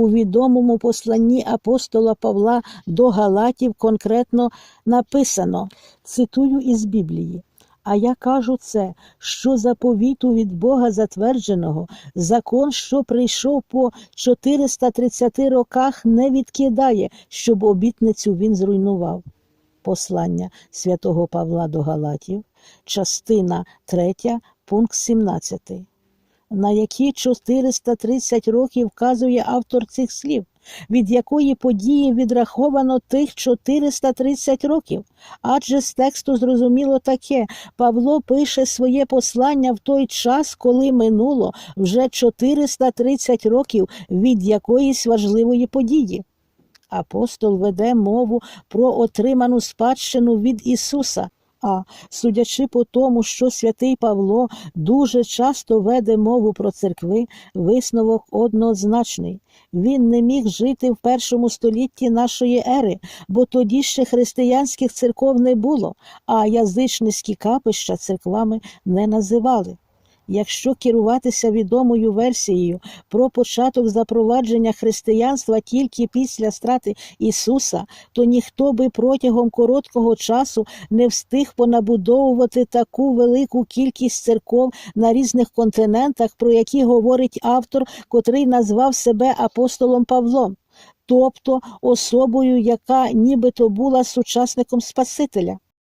у відомому посланні апостола Павла до Галатів конкретно написано, цитую із Біблії. А я кажу це, що заповіту від Бога затвердженого, закон, що прийшов по 430 роках, не відкидає, щоб обітницю він зруйнував. Послання святого Павла до Галатів, частина 3, пункт 17. На які 430 років вказує автор цих слів, від якої події відраховано тих 430 років. Адже з тексту зрозуміло таке: Павло пише своє послання в той час, коли минуло вже 430 років від якоїсь важливої події. Апостол веде мову про отриману спадщину від Ісуса. А судячи по тому, що святий Павло дуже часто веде мову про церкви, висновок однозначний. Він не міг жити в першому столітті нашої ери, бо тоді ще християнських церков не було, а язичницькі капища церквами не називали. Якщо керуватися відомою версією про початок запровадження християнства тільки після страти Ісуса, то ніхто би протягом короткого часу не встиг понабудовувати таку велику кількість церков на різних континентах, про які говорить автор, котрий назвав себе апостолом Павлом, тобто особою, яка нібито була сучасником Спасителя.